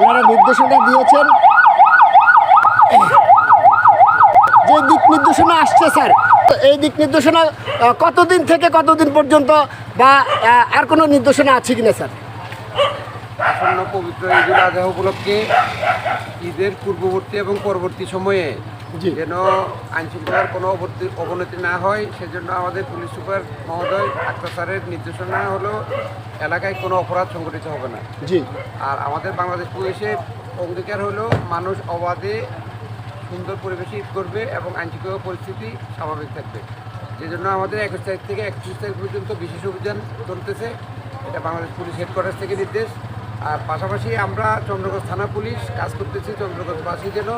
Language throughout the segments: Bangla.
ওনারা নির্দেশনা দিয়েছেন যে দিক নির্দেশনা আসছে, স্যার, তো এই দিক নির্দেশনা কতদিন থেকে কতদিন পর্যন্ত বা আর কোনো নির্দেশনা আছে কিনা, স্যার আসন্ন পবিত্র ঈদুল আজহা উপলক্ষে ঈদের পূর্ববর্তী এবং পরবর্তী সময়ে। যেন আইন শৃঙ্খলার কোনো অবনতি না হয় সেজন্য আমাদের পুলিশ সুপার মহোদয় আক্তার স্যারের নির্দেশনা হলো এলাকায় কোনো অপরাধ সংঘটিত হবে না। জি। আর আমাদের বাংলাদেশ পুলিশের অঙ্গীকার হলো মানুষ অবাধে সুন্দর পরিবেশে ঈদ করবে এবং আইনশৃঙ্খলা পরিস্থিতি স্বাভাবিক থাকবে। যে জন্য আমাদের একুশ তারিখ থেকে একত্রিশ তারিখ পর্যন্ত বিশেষ অভিযান চলতেছে। এটা বাংলাদেশ পুলিশ হেডকোয়ার্টার থেকে নির্দেশ। আর পাশাপাশি আমরা চন্দ্রগঞ্জ থানা পুলিশ কাজ করতেছি চন্দ্রগঞ্জবাসী যেন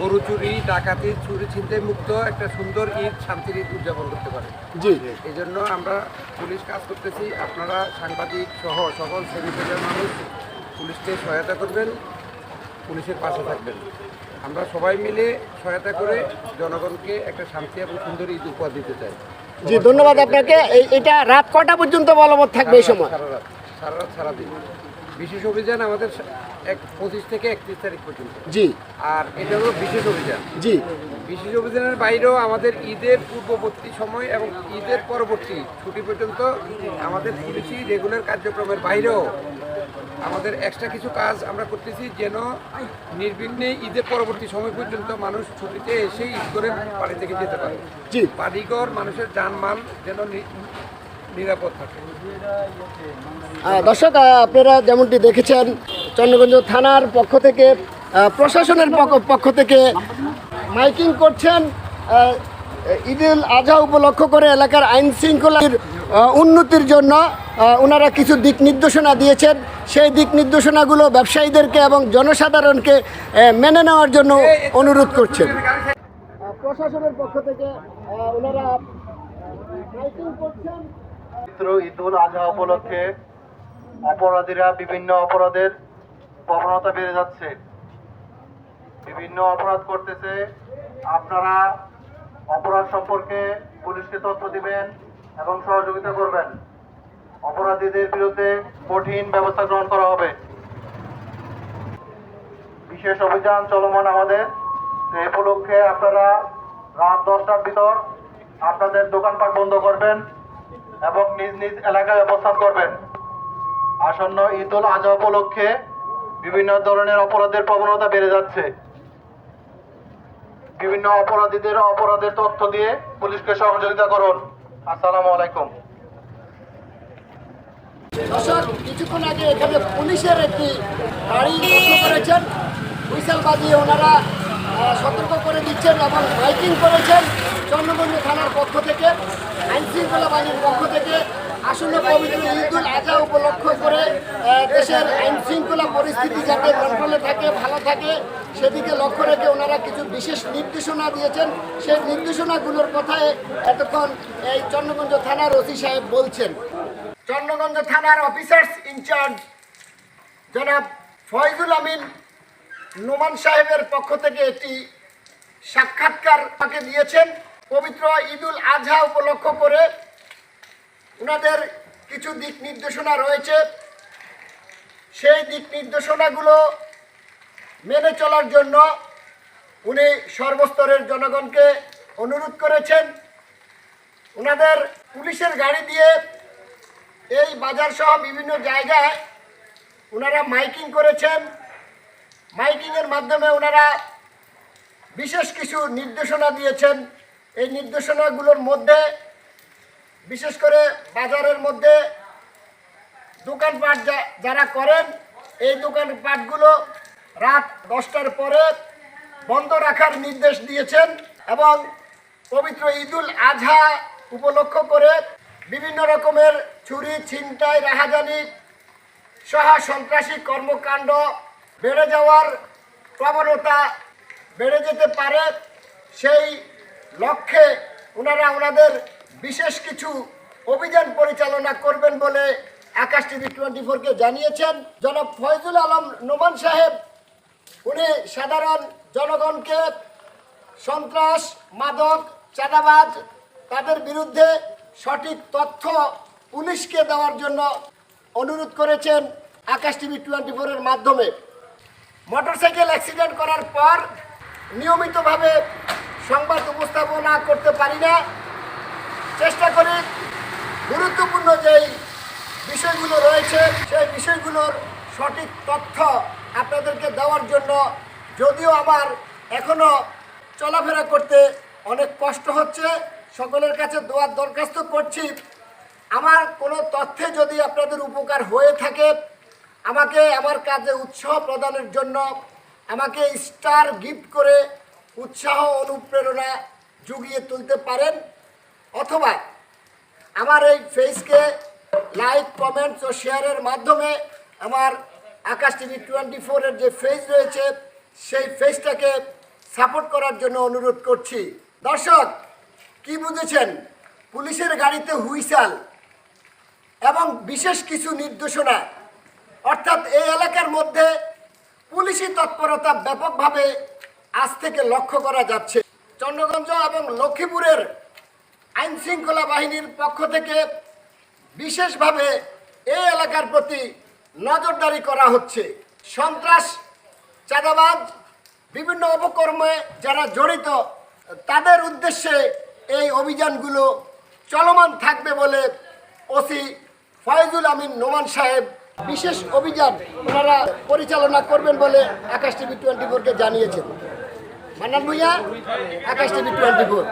গরু চুরি ডাকাতি চুরি ছিনতাই মুক্ত একটা সুন্দর ঈদ শান্তির ঈদ উদযাপন করতে পারে। জি। এই জন্য আমরা পুলিশ কাজ করতেছি। আপনারা সাংবাদিক সহ সকল শ্রেণীপেজের মানুষ পুলিশকে সহায়তা করবেন পুলিশের পাশে থাকবেন। আমরা সবাই মিলে সহায়তা করে জনগণকে একটা শান্তি এবং সুন্দর ঈদ উপহার দিতে চাই। জি ধন্যবাদ আপনাকে। এটা রাত কটা পর্যন্ত বলবৎ থাকবে এই সময়? সারা রাত সারা রাত সারাদিন বিশেষ অভিযান আমাদের পঁচিশ থেকে একত্রিশ তারিখ পর্যন্ত। জি। আর এটা হলো বিশেষ অভিযান। জি। বিশেষ অভিযানের বাইরেও আমাদের ঈদের পূর্ববর্তী সময় এবং ঈদের পরবর্তী ছুটি পর্যন্ত আমাদের পুলিশি রেগুলার কার্যক্রমের বাইরেও আমাদের এক্সট্রা কিছু কাজ আমরা করতেছি যেন নির্বিঘ্নে ঈদের পরবর্তী সময় পর্যন্ত মানুষ ছুটিতে এসে ঈদ করে বাড়ি থেকে যেতে পারে। জি। বাড়িঘর মানুষের যানমাল যেন নিরাপদ থাকে। দর্শক আপনারা যেমনটি দেখেছেন চন্দ্রগঞ্জ থানার পক্ষ থেকে প্রশাসনের পক্ষ- থেকে মাইকিং করছেন ঈদুল আজহা উপলক্ষ করে এলাকার আইন শৃঙ্খলার উন্নতির জন্য ওনারা কিছু দিক নির্দেশনা দিয়েছেন। সেই দিক নির্দেশনাগুলো ব্যবসায়ীদেরকে এবং জনসাধারণকে মেনে নেওয়ার জন্য অনুরোধ করছেন। প্রশাসনের পক্ষ থেকে ওনারা করছেন। আজহা উপলক্ষে অপরাধীরা বিভিন্ন অপরাধের প্রবণতা বেড়ে যাচ্ছে। বিভিন্ন অপরাধ করতেছে। আপনারা অপরাধ সম্পর্কে পুলিশকে তথ্য দিবেন এবং সহযোগিতা করবেন। অপরাধীদের বিরুদ্ধে কঠিন ব্যবস্থা গ্রহণ করা হবে। বিশেষ অভিযান চলমান আমাদের। তো উপলক্ষে আপনারা রাত দশটার ভিতর আপনাদের দোকানপাট বন্ধ করবেন এবং নিজ নিজ এলাকায় অবস্থান করবেন। আসন্ন ঈদ উল আজহা উপলক্ষে বিভিন্ন ধরনের অপরাধের প্রবণতা বেড়ে যাচ্ছে। বিভিন্ন অপরাধীদের অপরাধের তথ্য দিয়ে পুলিশকে সহযোগিতা করুন। আসসালামু আলাইকুম। কিছুক্ষণ আগে এখানে পুলিশের একটি গাড়ি লক্ষ্য করেছেন। হুইসেল বাজিয়ে ওনারা সতর্ক করে দিচ্ছেন এবং মাইকিং করেছেন চন্দ্রগঞ্জ থানার পক্ষ থেকে আইন শৃঙ্খলা বাহিনীর পক্ষ থেকে। আসন্ন পবিত্র ঈদুল আজহা উপলক্ষ করে দেশের পরিস্থিতি যাতে কন্ট্রোলে থাকে, ভালো থাকে, সেদিকে লক্ষ্য রেখে ওনারা কিছু বিশেষ নির্দেশনা দিয়েছেন। সেই নির্দেশনাগুলোর কথায় এতক্ষণ এই চন্দ্রগঞ্জ থানার ওসি সাহেব বলছেন। চন্দ্রগঞ্জ থানার অফিসার্স ইনচার্জ জনাব ফয়জুল আমিন নোমান সাহেবের পক্ষ থেকে একটি সাক্ষাৎকার তাকে দিয়েছেন। পবিত্র ঈদুল আজহা উপলক্ষ করে ওনাদের কিছু দিক নির্দেশনা রয়েছে। সেই দিক নির্দেশনাগুলো মেনে চলার জন্য উনি সর্বস্তরের জনগণকে অনুরোধ করেছেন। ওনাদের পুলিশের গাড়ি দিয়ে এই বাজার সহ বিভিন্ন জায়গায় ওনারা মাইকিং করেছেন। মাইকিংয়ের মাধ্যমে ওনারা বিশেষ কিছু নির্দেশনা দিয়েছেন। এই নির্দেশনাগুলোর মধ্যে, বিশেষ করে বাজারের মধ্যে দোকানপাট যারা করেন, এই দোকানপাটগুলো রাত দশটার পরে বন্ধ রাখার নির্দেশ দিয়েছেন এবং পবিত্র ঈদুল আজহা উপলক্ষ করে বিভিন্ন রকমের চুরি, ছিনতাই, রাহাজানি সহ সন্ত্রাসী কর্মকাণ্ড বেড়ে যাওয়ার প্রবণতা বেড়ে যেতে পারে। সেই লক্ষ্যে ওনারা ওনাদের বিশেষ কিছু অভিযান পরিচালনা করবেন বলে আকাশ টিভি টোয়েন্টি ফোরকে জানিয়েছেন জনাব ফয়জুল আলম নোমান সাহেব, উনি সাধারণ জনগণকে সন্ত্রাস, মাদক, চাঁদাবাজ, তাদের বিরুদ্ধে সঠিক তথ্য পুলিশকে দেওয়ার জন্য অনুরোধ করেছেন আকাশ টিভি টোয়েন্টি ফোরের মাধ্যমে। মোটরসাইকেল অ্যাক্সিডেন্ট করার পর নিয়মিতভাবে সংবাদ উপস্থাপনা করতে পারি না। চেষ্টা করি গুরুত্বপূর্ণ যেই বিষয়গুলো রয়েছে, সেই বিষয়গুলোর সঠিক তথ্য আপনাদেরকে দেওয়ার জন্য যদিও আমার এখনও চলাফেরা করতে অনেক কষ্ট হচ্ছে, সকলের কাছে দোয়ার দরখাস্ত করছি। আমার কোনো তথ্যে যদি আপনাদের উপকার হয়ে থাকে, আমাকে আমার কাজে উৎসাহ প্রদানের জন্য আমাকে স্টার গিফট করে উৎসাহ অনুপ্রেরণা জুগিয়ে তুলতে পারেন, অথবা আমার এই ফেসকে লাইক, কমেন্টস ও শেয়ারের মাধ্যমে আমার আকাশ টিভি টোয়েন্টি ফোরের যে ফেজ রয়েছে, সেই ফেজটাকে সাপোর্ট করার জন্য অনুরোধ করছি। দর্শক, কি বুঝেছেন? পুলিশের গাড়িতে হুইসাল এবং বিশেষ কিছু নির্দেশনা। অর্থাৎ এই এলাকার মধ্যে পুলিশি তৎপরতা ব্যাপকভাবে আজ থেকে লক্ষ্য করা যাচ্ছে। চন্দ্রগঞ্জ এবং লক্ষ্মীপুরের আইন শৃঙ্খলা বাহিনীর পক্ষ থেকে বিশেষভাবে এই এলাকার প্রতি নজরদারি করা হচ্ছে। সন্ত্রাস, চাঁদাবাজ, বিভিন্ন অপকর্মে যারা জড়িত, তাদের উদ্দেশ্যে এই অভিযানগুলো চলমান থাকবে বলে ওসি ফয়জুল আমিন নোমান সাহেব বিশেষ অভিযান ওনারা পরিচালনা করবেন বলে আকাশ টিভি টোয়েন্টি ফোরকে জানিয়েছেন। Mannan Bhuiyan, Akash TV twenty four.